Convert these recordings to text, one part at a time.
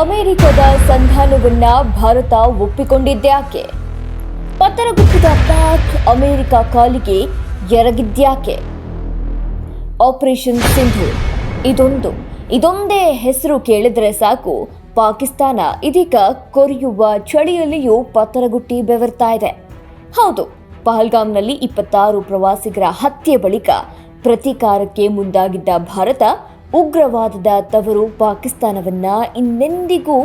ಅಮೆರಿಕದ ಸಂಧಾನವನ್ನ ಭಾರತ ಒಪ್ಪಿಕೊಂಡಿದ್ದ್ಯಾಕೆ? ಪತರಗುಪ್ಪಿದ ಪಾಕ್ ಅಮೆರಿಕ ಕಾಲಿಗೆ ಎರಗಿದ್ಯಾಕೆ ಆಪರೇಷನ್ ಸಿಂಧು. ಇದೊಂದು. ಇದೊಂದೇ ಹೆಸರು ಕೇಳಿದ್ರೆ ಸಾಕು. ಪಾಕಿಸ್ತಾನ ಇದೀಗ ಕೊರಿಯುವ ಚಳಿಯಲ್ಲಿಯೂ ಪತರಗುಟ್ಟಿ ಬೆವರ್ತಾ ಇದೆ. ಹೌದು, ಪಹಲ್ಗಾಮ್ನಲ್ಲಿ ಇಪ್ಪತ್ತಾರು ಪ್ರವಾಸಿಗರ ಹತ್ಯೆ ಬಳಿಕ ಪ್ರತೀಕಾರಕ್ಕೆ ಮುಂದಾಗಿದ್ದ ಭಾರತ ಉಗ್ರವಾದದ ತವರು ಪಾಕಿಸ್ತಾನವನ್ನ ಇನ್ನೆಂದಿಗೂ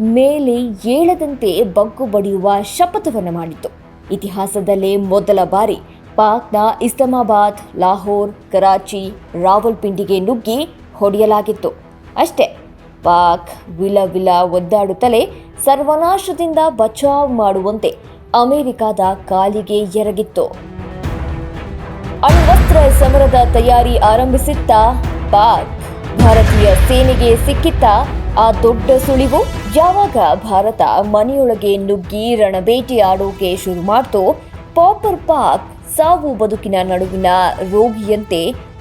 ಮೇಲೆ ಏಳದಂತೆ ಬಗ್ಗು ಬಡಿಯುವ ಶಪಥವನ್ನು ಮಾಡಿತು ಇತಿಹಾಸದಲ್ಲೇ ಮೊದಲ ಬಾರಿ ಪಾಕ್ನ ಇಸ್ಲಾಮಾಬಾದ್, ಲಾಹೋರ್, ಕರಾಚಿ, ರಾವಲ್ಪಿಂಡಿಗೆ ನುಗ್ಗಿ ಹೊಡೆಯಲಾಗಿತ್ತು. ಅಷ್ಟೇ, ಪಾಕ್ ವಿಲ ವಿಲ ಒದ್ದಾಡುತ್ತಲೇ ಸರ್ವನಾಶದಿಂದ ಬಚಾವ್ ಮಾಡುವಂತೆ ಅಮೆರಿಕದ ಕಾಲಿಗೆ ಎರಗಿತ್ತು. ಅಣ್ವಸ್ತ್ರ ಸಮರದ ತಯಾರಿ ಆರಂಭಿಸಿತ್ತ ಪಾಕ್ ಭಾರತೀಯ ಸೇನೆಗೆ ಸಿಕ್ಕಿತ್ತ ಆ ದೊಡ್ಡ ಸುಳಿವು ಯಾವಾಗ ಭಾರತ ಮನೆಯೊಳಗೆ ನುಗ್ಗಿ ರಣಬೇಟೆ ಆಡೋಕೆ ಶುರು ಮಾಡ್ತೋ ಪಾಪರ್ ಪಾಕ್ ಸಾವು ಬದುಕಿನ ನಡುವಿನ ರೋಗಿಯಂತೆ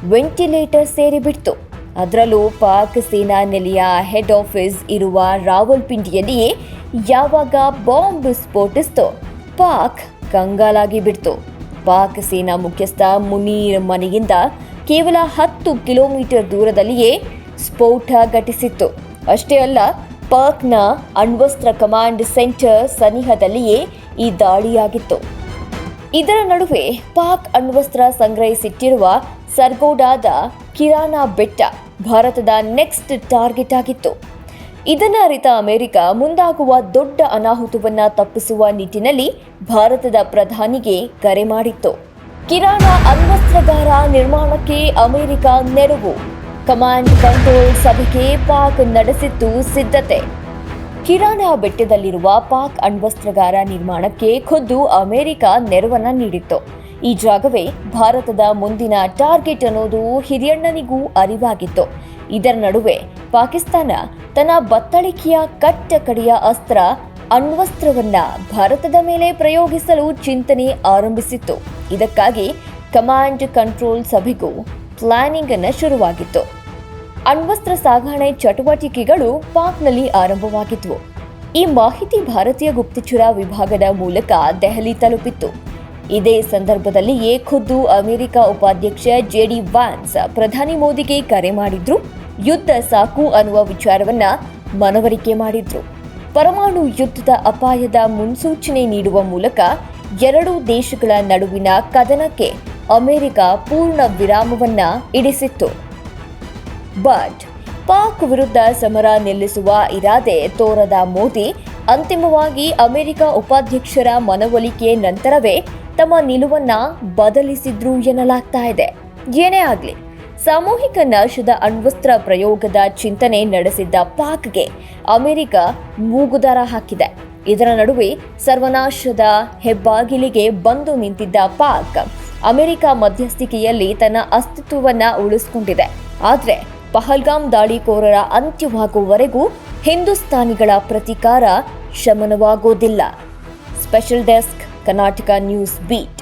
ವೆಂಟಿಲೇಟರ್ ಸೇರಿಬಿಡ್ತು ಅದರಲ್ಲೂ ಪಾಕ್ ಸೇನಾ ನೆಲೆಯ ಹೆಡ್ ಆಫೀಸ್ ಇರುವ ರಾವಲ್ಪಿಂಡಿಯಲ್ಲಿಯೇ ಯಾವಾಗ ಬಾಂಬ್ ಸ್ಫೋಟಿಸ್ತೋ, ಪಾಕ್ ಕಂಗಾಲಾಗಿ ಬಿಡ್ತು. ಪಾಕ್ ಸೇನಾ ಮುಖ್ಯಸ್ಥ ಮುನೀರ್ ಮನೆಯಿಂದ ಕೇವಲ ಹತ್ತು ಕಿಲೋಮೀಟರ್ ದೂರದಲ್ಲಿಯೇ ಸ್ಫೋಟ ಘಟಿಸಿತ್ತು. ಅಷ್ಟೇ ಅಲ್ಲ ಪಾಕ್ನ ಅಣ್ವಸ್ತ್ರ ಕಮಾಂಡ್ ಸೆಂಟರ್ ಸನಿಹದಲ್ಲಿಯೇ ಈ ದಾಳಿಯಾಗಿತ್ತು. ಇದರ ನಡುವೆ ಪಾಕ್ ಅಣ್ವಸ್ತ್ರ ಸಂಗ್ರಹಿಸಿಟ್ಟಿರುವ ಸರ್ಗೋಡಾದ ಕಿರಾನಾ ಬೆಟ್ಟ ಭಾರತದ ನೆಕ್ಸ್ಟ್ ಟಾರ್ಗೆಟ್ ಆಗಿತ್ತು. ಇದನ್ನ ಅರಿತ ಅಮೆರಿಕ ಮುಂದಾಗುವ ದೊಡ್ಡ ಅನಾಹುತವನ್ನ ತಪ್ಪಿಸುವ ನಿಟ್ಟಿನಲ್ಲಿ ಭಾರತದ ಪ್ರಧಾನಿಗೆ ಕರೆ ಮಾಡಿತ್ತು. ಕಿರಾಣ ಅಣ್ವಸ್ತ್ರಗಾರ ನಿರ್ಮಾಣಕ್ಕೆ ಅಮೆರಿಕ ನೆರವು. ಕಮಾಂಡ್ ಕಂಟ್ರೋಲ್ ಸಭೆಗೆ ಪಾಕ್ ನಡೆಸಿತ್ತು ಸಿದ್ಧತೆ. ಕಿರಾಣ ಬೆಟ್ಟದಲ್ಲಿರುವ ಪಾಕ್ ಅಣ್ವಸ್ತ್ರಗಾರ ನಿರ್ಮಾಣಕ್ಕೆ ಖುದ್ದು ಅಮೆರಿಕ ನೆರವನ್ನ ನೀಡಿತ್ತು. ಈ ಜಾಗವೇ ಭಾರತದ ಮುಂದಿನ ಟಾರ್ಗೆಟ್ ಅನ್ನೋದು ಹಿರಿಯಣ್ಣನಿಗೂ ಅರಿವಾಗಿತ್ತು. ಇದರ ನಡುವೆ ಪಾಕಿಸ್ತಾನ ತನ್ನ ಬತ್ತಳಿಕೆಯ ಕಟ್ಟ ಕಡಿಯ ಅಸ್ತ್ರ ಅಣ್ವಸ್ತ್ರವನ್ನ ಭಾರತದ ಮೇಲೆ ಪ್ರಯೋಗಿಸಲು ಚಿಂತನೆ ಆರಂಭಿಸಿತ್ತು. ಇದಕ್ಕಾಗಿ ಕಮಾಂಡ್ ಕಂಟ್ರೋಲ್ ಸಭೆಗೂ ಪ್ಲಾನಿಂಗ್ ಅನ್ನು ಶುರುವಾಗಿತ್ತು. ಅಣ್ವಸ್ತ್ರ ಸಾಗಣೆ ಚಟುವಟಿಕೆಗಳು ಪಾಕ್ನಲ್ಲಿ ಆರಂಭವಾಗಿದ್ವು. ಈ ಮಾಹಿತಿ ಭಾರತೀಯ ಗುಪ್ತಚರ ವಿಭಾಗದ ಮೂಲಕ ದೆಹಲಿ ತಲುಪಿತ್ತು. ಇದೇ ಸಂದರ್ಭದಲ್ಲಿಯೇ ಖುದ್ದು ಅಮೆರಿಕ ಉಪಾಧ್ಯಕ್ಷ ಜೆಡಿ ವಾನ್ಸ್ ಪ್ರಧಾನಿ ಮೋದಿಗೆ ಕರೆ ಮಾಡಿದ್ರು. ಯುದ್ಧ ಸಾಕು ಅನ್ನುವ ವಿಚಾರವನ್ನ ಮನವರಿಕೆ ಮಾಡಿದ್ರು. ಪರಮಾಣು ಯುದ್ಧದ ಅಪಾಯದ ಮುನ್ಸೂಚನೆ ನೀಡುವ ಮೂಲಕ ಎರಡೂ ದೇಶಗಳ ನಡುವಿನ ಕದನಕ್ಕೆ ಅಮೆರಿಕ ಪೂರ್ಣ ವಿರಾಮವನ್ನ ಇಡಿಸಿತ್ತು. ಬಟ್, ಪಾಕ್ ವಿರುದ್ಧ ಸಮರ ನಿಲ್ಲಿಸುವ ಇರಾದೆ ತೋರದ ಮೋದಿ ಅಂತಿಮವಾಗಿ ಅಮೆರಿಕ ಉಪಾಧ್ಯಕ್ಷರ ಮನವೊಲಿಕೆ ನಂತರವೇ ತಮ್ಮ ನಿಲುವನ್ನ ಬದಲಿಸಿದ್ರು ಎನ್ನಲಾಗ್ತಾ ಇದೆ. ಏನೇ ಆಗ್ಲಿ ಸಾಮೂಹಿಕ ನಾಶದ ಅಣ್ವಸ್ತ್ರ ಪ್ರಯೋಗದ ಚಿಂತನೆ ನಡೆಸಿದ್ದ ಪಾಕ್ಗೆ ಅಮೆರಿಕ ಮೂಗುದಾರ ಹಾಕಿದೆ. ಇದರ ನಡುವೆ ಸರ್ವನಾಶದ ಹೆಬ್ಬಾಗಿಲಿಗೆ ಬಂದು ನಿಂತಿದ್ದ ಪಾಕ್ ಅಮೆರಿಕ ಮಧ್ಯಸ್ಥಿಕೆಯಲ್ಲಿ ತನ್ನ ಅಸ್ತಿತ್ವವನ್ನ ಉಳಿಸಿಕೊಂಡಿದೆ. ಆದರೆ ಪಹಲ್ಗಾಮ್ ದಾಳಿಕೋರರ ಅಂತ್ಯವಾಗುವವರೆಗೂ ಹಿಂದೂಸ್ತಾನಿಗಳ ಪ್ರತೀಕಾರ ಶಮನವಾಗೋದಿಲ್ಲ. Special desk Karnataka news beat